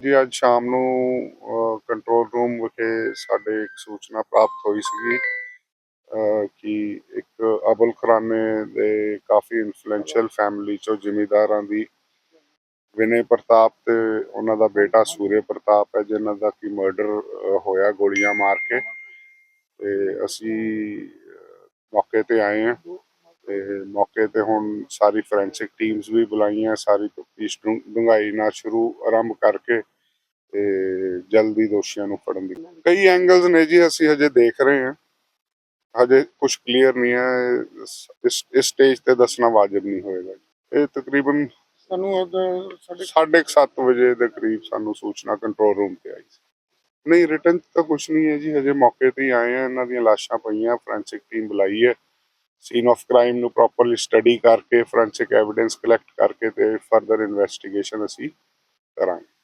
ਜੀ, ਅੱਜ ਸ਼ਾਮ ਨੂੰ ਕੰਟਰੋਲ ਰੂਮ ਵਿਖੇ ਸਾਡੇ ਇੱਕ ਸੂਚਨਾ ਪ੍ਰਾਪਤ ਹੋਈ ਸੀਗੀ ਕਿ ਇੱਕ ਅਬੁਲ ਖੁਰਾਨੇ ਦੇ ਕਾਫੀ ਇਨਫਲੂਐਂਸ਼ੀਅਲ ਫੈਮਿਲੀ ਚੋਂ ਜ਼ਿਮੀਦਾਰਾਂ ਦੀ ਵਿਨੇ ਪ੍ਰਤਾਪ ਤੇ ਉਹਨਾਂ ਦਾ ਬੇਟਾ ਸੂਰੇ ਪ੍ਰਤਾਪ ਹੈ, ਜਿਨ੍ਹਾਂ ਦਾ ਕੀ ਮਰਡਰ ਹੋਇਆ ਗੋਲੀਆਂ ਮਾਰ ਕੇ। ਤੇ ਅਸੀਂ ਮੌਕੇ ਤੇ ਆਏ ਹਾਂ। ਤੇ ਮੌਕੇ ਤੇ ਹੁਣ ਸਾਰੀ ਫੋਰੈਂਸਿਕ ਟੀਮਸ ਵੀ ਬੁਲਾਈਆਂ ਸਾਰੀ ਤਫਤੀਸ਼ ਡੂੰਘਾਈ ਨਾਲ ਸ਼ੁਰੂ ਆਰੰਭ ਕਰਕੇ ਤੇ ਜਲਦੀ ਦੋਸ਼ੀਆਂ ਨੂੰ ਫੜਨ ਦੀ। ਕਈ ਐਂਗਲਸ ਨੇ ਜੀ ਅਸੀਂ ਹਜੇ ਦੇਖ ਰਹੇ ਹਾਂ। ਹਜੇ ਕੁਝ ਕਲੀਅਰ ਨਹੀਂ ਹੈ ਇਸ- ਇਸ ਸਟੇਜ ਤੇ ਦੱਸਣਾ ਵਾਜਬ ਨਹੀਂ ਹੋਏਗਾ। ਇਹ ਤਕਰੀਬਨ ਸਾਨੂੰ ਸਾਡੇ 7:30 ਵਜੇ ਦੇ ਕਰੀਬ ਸਾਨੂੰ ਸੂਚਨਾ ਕੰਟਰੋਲ ਰੂਮ ਤੇ ਆਈ ਸੀ। ਨਹੀਂ ਰਿਟਰਨ ਤਾਂ ਕੁਝ ਨਹੀਂ ਹੈ ਜੀ ਹਜੇ ਮੌਕੇ ਤੇ ਹੀ ਆਏ ਆ ਇਹਨਾਂ ਦੀਆਂ ਲਾਸ਼ਾਂ ਪਈਆਂ ਫੋਰੈਂਸਿਕ ਟੀਮ ਬੁਲਾਈ ਹੈ। ਸੀਨ ਆਫ ਕ੍ਰਾਈਮ ਨੂੰ ਪ੍ਰੋਪਰਲੀ ਸਟੱਡੀ ਕਰਕੇ ਫੋਰੈਂਸਿਕ ਐਵੀਡੈਂਸ ਕਲੈਕਟ ਕਰਕੇ ਤੇ ਫਰਦਰ ਇਨਵੈਸਟੀਗੇਸ਼ਨ ਅਸੀਂ ਕਰਾਂਗੇ।